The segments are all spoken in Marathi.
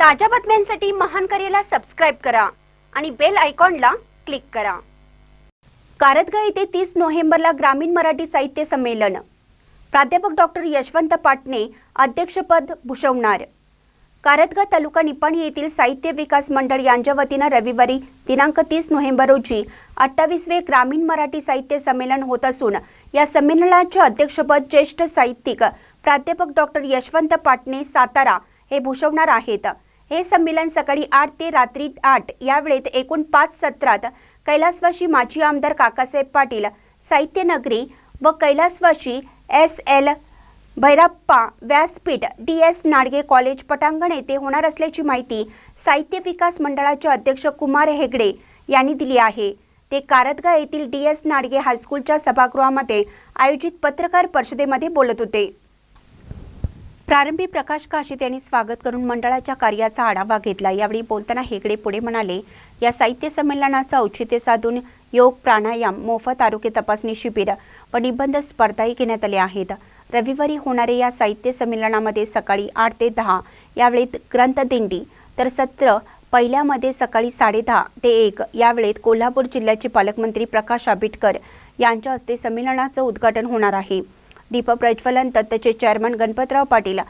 ताज्या बातम्यांसाठी महान करेला सबस्क्राईब करा आणि बेल आयकॉनला क्लिक करा. कारदगा येथे तीस नोव्हेंबरला ग्रामीण मराठी साहित्य संमेलन. प्राध्यापक डॉक्टर यशवंत पाटणे अध्यक्षपद भूषवणार. कारदगा तालुका निपाणी येथील साहित्य विकास मंडळ यांच्या वतीनं रविवारी दिनांक तीस नोव्हेंबर रोजी अठ्ठावीसवे ग्रामीण मराठी साहित्य संमेलन होत असून या संमेलनाचे अध्यक्षपद ज्येष्ठ साहित्यिक प्राध्यापक डॉक्टर यशवंत पाटणे सातारा हे भूषवणार आहेत. हे संमेलन सकाळी आठ ते रात्री आठ या वेळेत एकूण पाच सत्रात कैलासवाशी माजी आमदार काकासाहेब पाटील साहित्य नगरी व कैलासवाशी एस एल भैरप्पा व्यासपीठ डी एस नाडगे कॉलेज पटांगण येथे होणार असल्याची माहिती साहित्य विकास मंडळाचे अध्यक्ष कुमार हेगडे यांनी दिली आहे. ते कारतगा येथील डी एस नाडगे हायस्कूलच्या सभागृहामध्ये आयोजित पत्रकार परिषदेमध्ये बोलत होते. प्रारंभी प्रकाश काशीत यांनी स्वागत करून मंडळाच्या कार्याचा आढावा घेतला. यावेळी बोलताना हेगडे पुढे म्हणाले या साहित्य संमेलनाचं औचित्य साधून योग प्राणायाम मोफत आरोग्य तपासणी शिबिर व निबंध स्पर्धाही घेण्यात आल्या आहेत. रविवारी होणाऱ्या या साहित्य संमेलनामध्ये सकाळी आठ ते दहा यावेळेत ग्रंथदिंडी तर सत्र पहिल्यामध्ये सकाळी साडेदहा ते एक यावेळेत कोल्हापूर जिल्ह्याचे पालकमंत्री प्रकाश आंबेडकर यांच्या हस्ते संमेलनाचं उद्घाटन होणार आहे. दीप प्रज्वलन दत्तचे चेअरमन गणपतराव पाटील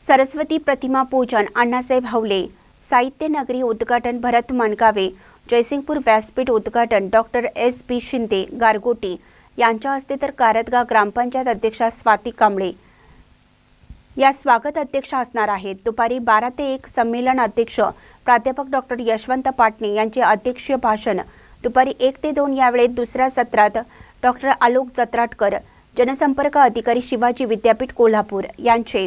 सरस्वती प्रतिमा पूजन अण्णासाहेब हवले साहित्य नगरी उद्घाटन भरत मानगावे जयसिंगपूर व्यासपीठ उद्घाटन doctor S B Shinde Gargoti यांच्या हस्ते तर कारदगा ग्रामपंचायत अध्यक्षा स्वाती कांबळे. या स्वागत अध्यक्ष असणार आहेत. दुपारी बारा ते एक संमेलन अध्यक्ष प्राध्यापक डॉक्टर यशवंत पाटणे यांचे अध्यक्षीय भाषण. दुपारी एक ते दोन यावेळेत दुसऱ्या सत्रात डॉक्टर आलोक जत्राटकर जनसंपर्क अधिकारी शिवाजी विद्यापीठ कोल्हापूर यांचे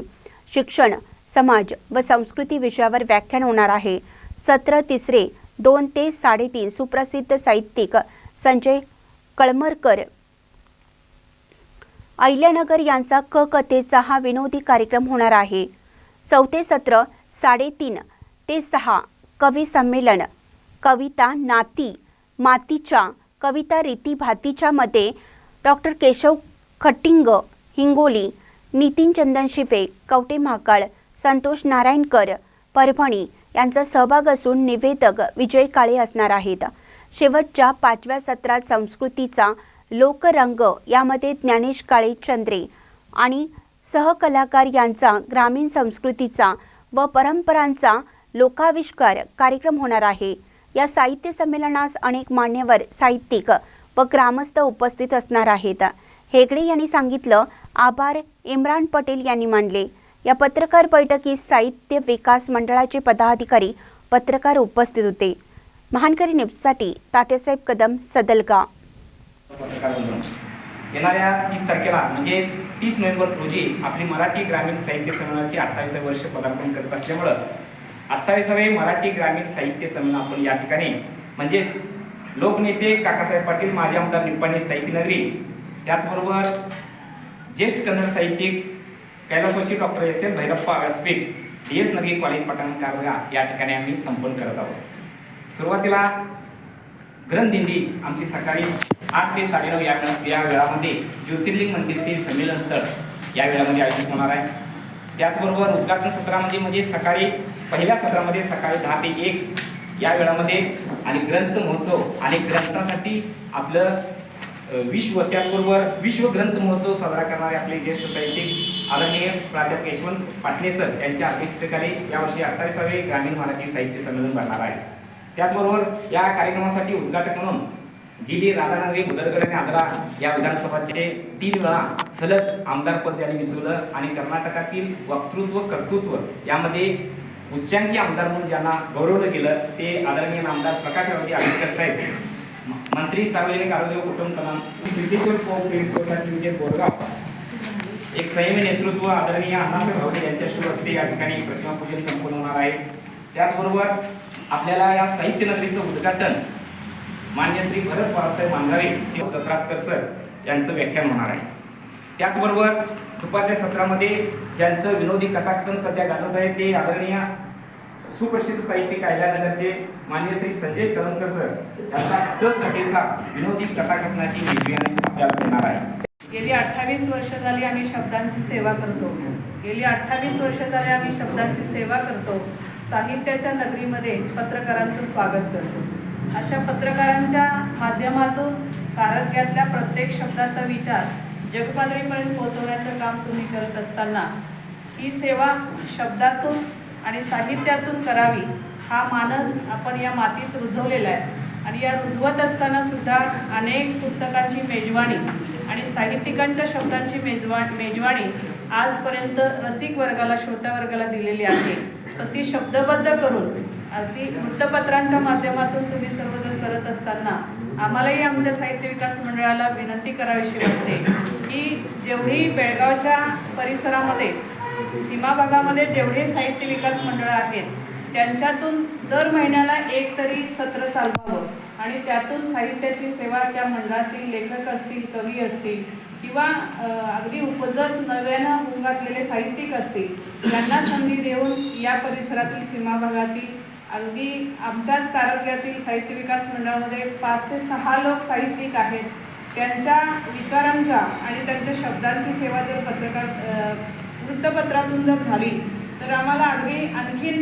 शिक्षण समाज व संस्कृती विषयावर व्याख्यान होणार आहे. सत्र तिसरे दोन ते साडेतीन सुप्रसिद्ध साहित्यिक संजय कळमरकर अहिल्यानगर यांचा क कथेचा हा विनोदी कार्यक्रम होणार आहे. चौथे सत्र साडेतीन ते सहा कवी संमेलन कविता नाती मातीच्या कविता रीती भातीच्या मध्ये डॉक्टर केशव खट्टिंग हिंगोली नितीन चंदन शिफे कवटे महाकाळ संतोष नारायणकर परभणी यांचा सहभाग असून निवेदक विजय काळे असणार आहेत. शेवटच्या पाचव्या सत्रात संस्कृतीचा लोकरंग यामध्ये ज्ञानेश काळे चंद्रे आणि सहकलाकार यांचा ग्रामीण संस्कृतीचा व परंपरांचा लोकाविष्कार कार्यक्रम होणार आहे. या साहित्य संमेलनास अनेक मान्यवर साहित्यिक व ग्रामस्थ उपस्थित असणार आहेत. हेगडे यांनी सांगितलं आभार इम्रान पटेल यांनी मानले. या पत्रकार बैठकीत साहित्य विकास मंडळाचे पदाधिकारी पत्रकार उपस्थित होते. महानकरी न्यूजसाठी तात्यासाहेब कदम सदलगा. येणाऱ्या तीस तारखेला म्हणजेच तीस नोव्हेंबर रोजी आपली मराठी ग्रामीण साहित्य संमेलनाची अठ्ठावीसावे वर्ष पदार्पण करत असल्यामुळं अठ्ठावीसावे मराठी ग्रामीण साहित्य संमेलन आपण या ठिकाणी म्हणजेच लोकनेते काकासाहेब पाटील माजी आमदार निप्पाणी साहित्य नगरी त्याचबरोबर ज्येष्ठ कन्नड साहित्यिक कैलासवासी डॉक्टर एस एल भैरप्पा व्यासपीठ D S Narge college Pathan Karga या ठिकाणी आम्ही संपन्न करत आहोत. सुरुवातीला ग्रंथदिंडी आमची सकाळी आठ ते साडेनऊ या वेळा या वेळामध्ये ज्योतिर्लिंग मंदिर ते संमेलन स्थळ या वेळामध्ये आयोजित होणार आहे. त्याचबरोबर उद्घाटन सत्रामध्ये म्हणजे सकाळी पहिल्या सत्रामध्ये सकाळी दहा ते एक या वेळामध्ये आणि ग्रंथ महोत्सव आणि ग्रंथासाठी आपलं विश्व त्याचबरोबर विश्व ग्रंथ महोत्सव साजरा करणारे आपले ज्येष्ठ साहित्यिक आदरणीय प्राध्यापक यशवंत पाटणे सर यांच्या अध्यक्षतेखाली यावर्षी अठ्ठावीसावे ग्रामीण मराठी साहित्य संमेलन भरणार आहे. त्याचबरोबर या कार्यक्रमासाठी उद्घाटक म्हणून गेली राधानगरी उदरगड आणि आजरा या विधानसभाचे तीन वेळा सलग आमदारपद यांनी विसरलं आणि कर्नाटकातील वक्तृत्व कर्तृत्व यामध्ये उच्चांकी आमदार म्हणून ज्यांना गौरवलं गेलं ते आदरणीय आमदार प्रकाशरावजी आंबेडकर साहेब. मंत्री सार्वजनिक आरोग्य कुटुंब कल्याण सिद्धेश्वर कोऑपरेटिव्ह सोसायटी म्हणजे बोरगाव. एक संयमी नेतृत्व आदरणीय अण्णासाहेब भावडे यांच्या शुभ हस्ते या ठिकाणी प्रतिमापूजन संपन्न होणार आहे. त्याचबरोबर आपल्याला या साहित्य नगरीचं उद्घाटन मान्य श्री भरत बाळासाहेब मांगावे सत्राटकर सर यांचं व्याख्यान होणार आहे. त्याचबरोबर दुपारच्या सत्रामध्ये ज्यांचं विनोदी कथाकथन सध्या गाजत आहे ते आदरणीय सुप्रसिद्ध साहित्यिक अहिल्यानगरचे मान्य श्री संजय कलमकर सर यांचा कथेचा विनोदी कथाकथनाची निर्मिती आपल्याला देणार आहे. गेली अठ्ठावीस वर्ष झाली आम्ही शब्दांची सेवा करतो. गेली अठ्ठावीस वर्ष झाली आम्ही शब्दांची सेवा करतो. साहित्याच्या नगरीमध्ये पत्रकारांचं स्वागत करतो. अशा पत्रकारांच्या माध्यमातून कारग्यातल्या प्रत्येक शब्दाचा विचार जगपातळीपर्यंत पोहोचवण्याचं काम तुम्ही करत असताना ही सेवा शब्दातून आणि साहित्यातून करावी हा मानस आपण या मातीत रुजवलेला आहे. आणि या रुजवत असताना सुद्धा अनेक पुस्तकांची मेजवानी आणि साहित्यिकांच्या शब्दांची मेजवा मेजवानी आजपर्यंत रसिक वर्गाला श्रोता वर्गाला दिलेली आहे. तर ती शब्दबद्ध करून अगदी वृत्तपत्रांच्या माध्यमातून तुम्ही सर्वजण करत असताना आम्हालाही आमच्या साहित्य विकास मंडळाला विनंती करावीशी वाटते की जेवढी बेळगावच्या परिसरामध्ये सीमा भागामध्ये जेवढे साहित्य विकास मंडळं आहेत त्यांच्यातून दर महिन्याला एक तरी सत्र चालवावं. आणि त्यातून साहित्याची सेवा त्या मंडळातील लेखक असतील कवी असतील किंवा अगदी उपजत नव्यानं होऊन घातलेले साहित्यिक असतील त्यांना संधी देऊन या परिसरातील सीमा भागातील अगदी आमच्याच कारग्यातील साहित्य विकास मंडळामध्ये पाच ते सहा लोक साहित्यिक आहेत. त्यांच्या विचारांचा आणि त्यांच्या शब्दांची सेवा जर पत्रकार वृत्तपत्रातून जर झाली तर आम्हाला अगदी आणखीन थोडं